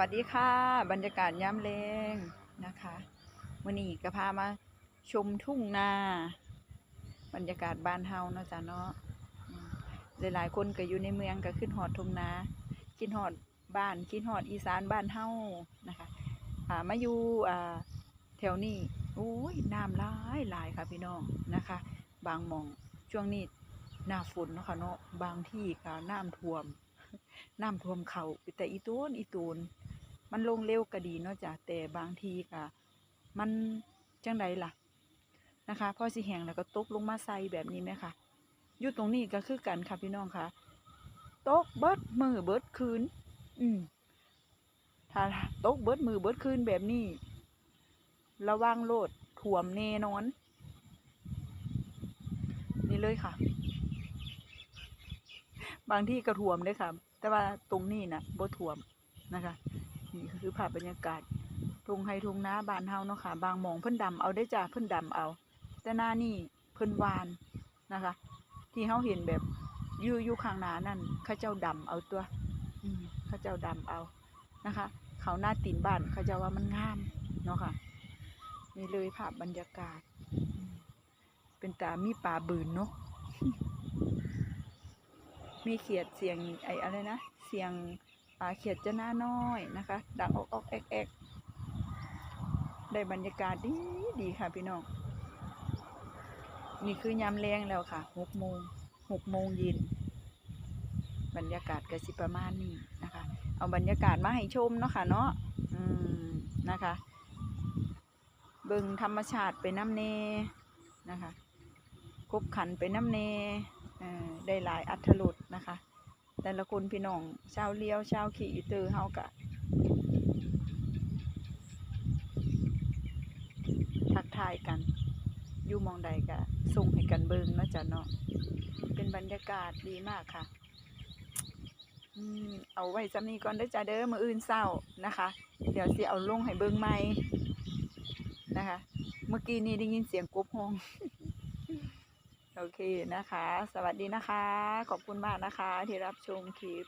วัสดีค่ะ บรรยากาศย่ำแรงนะคะวันนี้ก็พามาชมทุ่งนา บรรยากาศบ้านเฮาเนาะจ๊ะเนาะหลายๆคนก็อยู่ในเมืองก็ขึ้นหอดทุ่งนากินหอดบ้านกินหอดอีสานบ้านเฮานะคะอ่ามาอยู่อ่าแถวนี้โอ้ยน้ำหลายหลายค่ะพี่น้องนะคะ บางมองช่วงนี้หน้าฝนเนาะค่ะเนาะบางที่ก็น้ำท่วม น้ำท่วมเขาแต่อีตูนอีตูน มันลงเร็วก็ดีเนาะจ้ะแต่บางทีก็มันจังไดล่ะนะคะพอสิแหงแล้วก็ตกลงมาใส่แบบนี้ไหมคะอยู่ตรงนี้ก็คือกันค่ะพี่น้องค่ะตกเบิดมือเบิดคืน อืมถ้าตกเบิดมือเบิดคืนแบบนี้ ระวังโลดถ่วมแน่นอน นี่เลยค่ะ บางที่ก็ถ่วมเลยค่ะ แต่ว่าตรงนี้นะบ่ถ่วมนะคะนี่คือภาพบรรยากาศทุ่งไฮทุ่งนาบานเฮาเนาะค่ะ บางมองเพิ่นดำเอาได้จ้าเพิ่นดำเอา แต่หน้านี่เพิ่นวานนะคะ ที่เฮาเห็นแบบยู่ยู่ข้างหน้านั่นเขาเจ้าดำเอาตัวอืมเขาเจ้าดำเอานะคะ เขาหน้าตีนบ้านเขาเจ้าว่ามันงามเนาะค่ะ นี่เลยภาพบรรยากาศ เป็นตามีป่าบืนเนาะ มีเขียดเสียงไอ้อะไรนะ เสียงเขียดจะหน้าน้อยนะคะ ดังออกออกแอกแอกได้บรรยากาศดีดีค่ะพี่น้อง นี่คือยามแรงแล้วค่ะหกโมงหกโมงเย็นบรรยากาศก็สิประมาณนี้นะคะ เอาบรรยากาศมาให้ชมเนาะค่ะเนาะอืมนะคะ เบิ่งธรรมชาติไปน้ำเนนะคะคบขันไปน้ำเน่ ได้หลายอัธรสนะคะ แต่ละคนพี่น้องชาวเลี้ยวชาวขี่อีเตอเฮากะทักทายกัน อยู่มองใดกะส่งให้กันเบิงเนาะจ๊ะเนาะเป็นบรรยากาศดีมากค่ะอืมเอาไว้จำนี้ก่อนเด้จ้าเด้อมืออื่นเศร้านะคะ เดี๋ยวสิเอาลงให้เบิงใหม่นะคะ เมื่อกี้นี้ได้ยินเสียงกบห้อง โอเคนะคะ สวัสดีนะคะ ขอบคุณมากนะคะที่รับชมคลิป